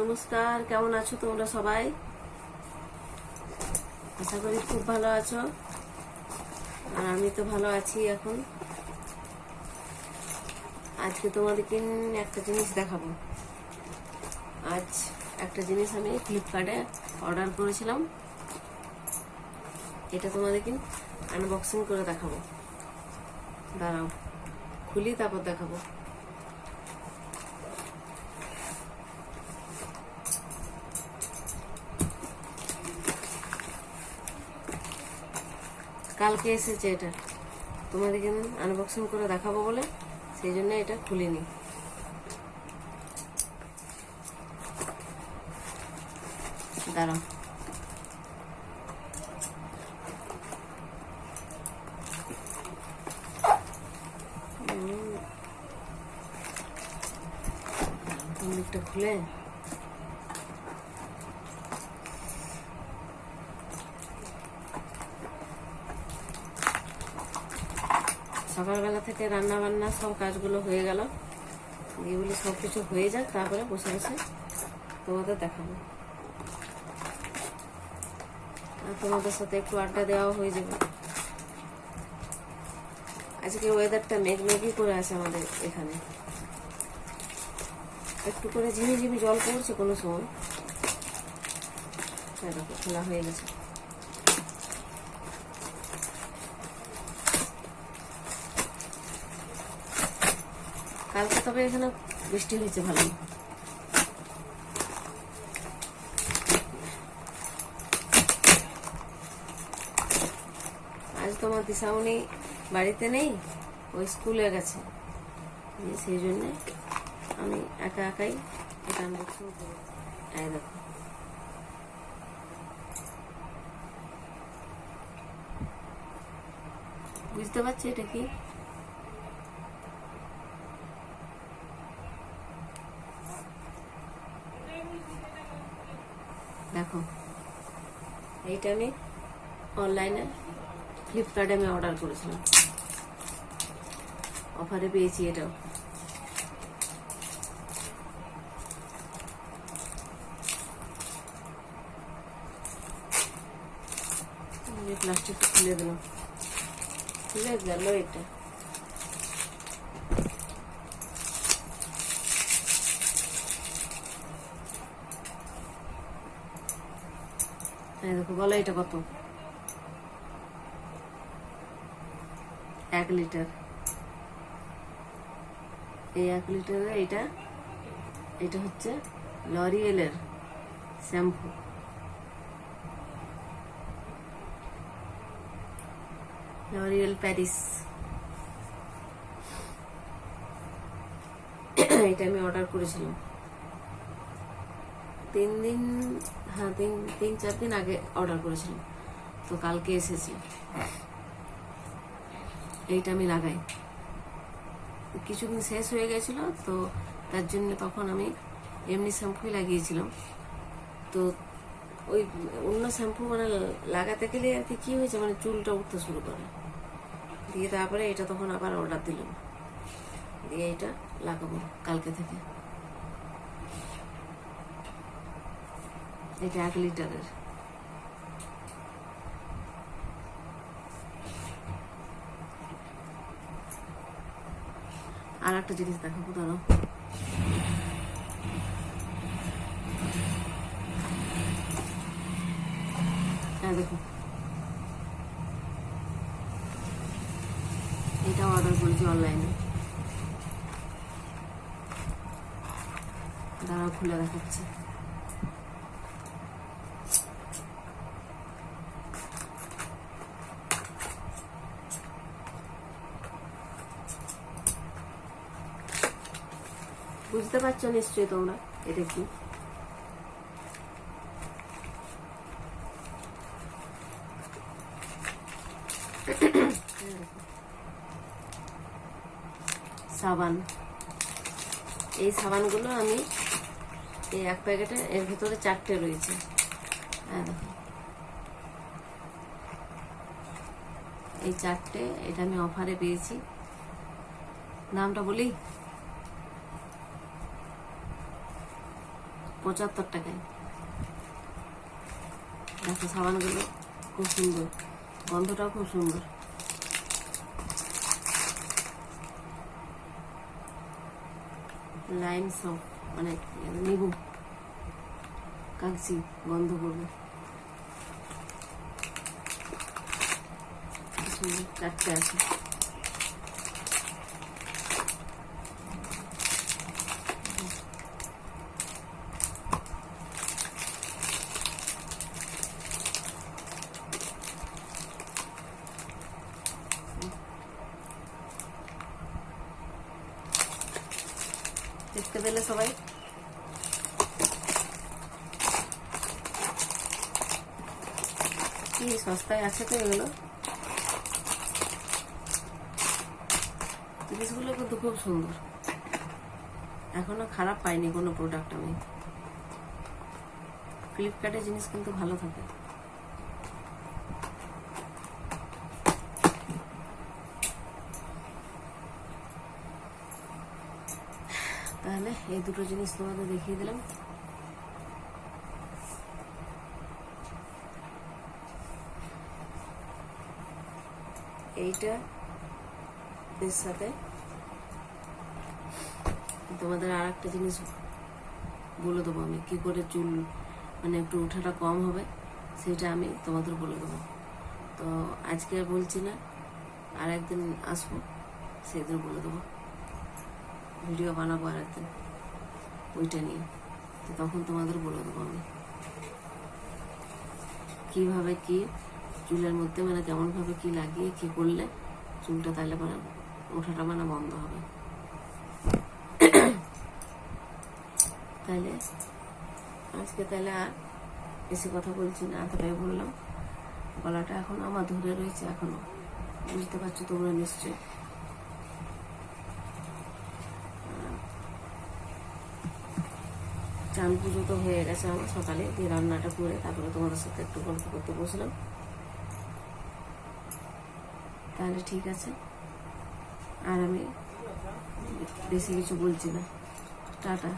নমস্কার, কেমন আছো তোমরা সবাই? আশা করি খুব ভালো আছো। আর আমি তো ভালো আছি এখন। আজকে তোমাদেরকে একটা জিনিস দেখাবো। আজ একটা জিনিস আমি ফ্লিপকার্টে অর্ডার করেছিলাম। এটা তোমাদেরকে আনবক্সিং করে দেখাবো। দাঁড়াও, খুলি, তারপর দেখাবো। কালকে এসেছে এটা। তোমাদেরকে আনবক্সিং করে দেখাবো বলে সেই জন্য এটা খুলিনি। দাঁড়াও। খুলে? সকালবেলা থেকে রান্না বান্না সব কাজগুলো হয়ে গেল। এগুলি সব কিছু হয়ে যাক, তারপরে বসে বসে তোমাদের দেখাবো। আর তোমাদের সাথে একটু আড্ডা দেওয়া হয়ে যাবে। আজকে ওয়েদারটা মেঘ মেঘই করে আছে আমাদের এখানে। একটু করে ঝিমি ঝিমি জল পড়ছে কোনো সময়। দেখো, খোলা হয়ে গেছে। কালকে তবে এখানে বৃষ্টি হয়েছে ভালো আজ তোমার দিশাউনি বাড়িতে নেই ওই স্কুলে গেছে। সেই জন্যে আমি একা একাই এটা এই দেখো। বুঝতে পারছি এটা কি? দেখো এইটা আমি অনলাইনে ফ্লিপকার্টে আমি অর্ডার করেছিলাম। অফারে পেয়েছি এটাও। প্লাস্টিক খুলে দিলাম। খুলে গেল এটা। দেখো বলো এটা কত? এক লিটার। এই এক লিটারে এটা এটা হচ্ছে লরিয়েলের শ্যাম্পু। L'Oréal Paris. এটা আমি অর্ডার করেছিলাম। তিন দিন হ্যাঁ তিন তিন, চার দিন আগে অর্ডার করেছিলাম। তো কালকে এসেছে। এইটা আমি লাগাই। কিছুদিন শেষ হয়ে গেছিল, তো তার জন্য তখন আমি এমনি শ্যাম্পুই লাগিয়েছিলাম। তো ওই অন্য শ্যাম্পু মানে লাগাতে গেলে আর কি, কী হয়েছে? মানে চুলটা উঠতে শুরু করে। দিয়ে তারপরে এটা তখন আবার অর্ডার দিলাম। দিয়ে এটা লাগাবো কালকে থেকে। এটা এক লিটারের। আর একটা জিনিস দেখাবো, দাঁড়াও। হ্যাঁ দেখো। এটা অর্ডার করেছি অনলাইনে দাঁড়াও, খুলে দেখাচ্ছি। বুঝতে পারছ নিশ্চয়ই তোমরা? এটা কি? সাবান। এই সাবানগুলো আমি এই এক প্যাকেটে, এর ভিতরে চারটে রয়েছে। হ্যাঁ এই চারটে, এটা আমি অফারে পেয়েছি। দামটা বলি? পঁচাত্তর টাকায়। দেখো সাবানগুলো খুব সুন্দর, গন্ধটাও খুব সুন্দর। লাইন সব মানে নেবু কাগজি গন্ধ করবে। চারটে আছে দেখতে পেলে সবাই। কি সস্তায় আছে তো এগুলো? জিনিসগুলো কিন্তু খুব সুন্দর। এখনও খারাপ পাইনি কোনো প্রোডাক্ট আমি। ফ্লিপকার্টের জিনিস কিন্তু ভালো থাকে। তাহলে এই দুটো জিনিস তোমাদের দেখিয়ে দিলাম। এইটা এর সাথে তোমাদের আর একটা জিনিস বলে দেবো আমি, কি করে চুল মানে একটু ওঠাটা কম হবে সেটা আমি তোমাদের বলে দেবো। তো আজকে আর বলছি না আর একদিন আসব, সেদিন বলে দেবো। ভিডিও বানাবো আর একদিন। ওইটা নিয়ে। তো তখন তোমাদের বলে দেবো আমি। কীভাবে কি চুলের মধ্যে মানে কেমনভাবে কি লাগিয়ে কি করলে চুলটা তাহলে মানে ওঠাটা মানে বন্ধ হবে। তাহলে আজকে তাহলে আর বেশি কথা বলছি না, এতটাই বললাম। গলাটা এখন আমার ধরে রয়েছে এখনও। বুঝতে পারছ তোমরা নিশ্চয়ই। চান পুজো তো হয়ে গেছে আমার সকালে, দিয়ে রান্নাটা করে তারপরে তোমাদের সাথে একটু গল্প করতে বসলাম। তাহলে ঠিক আছে। আর আমি বেশি কিছু বলছি না। টাটা।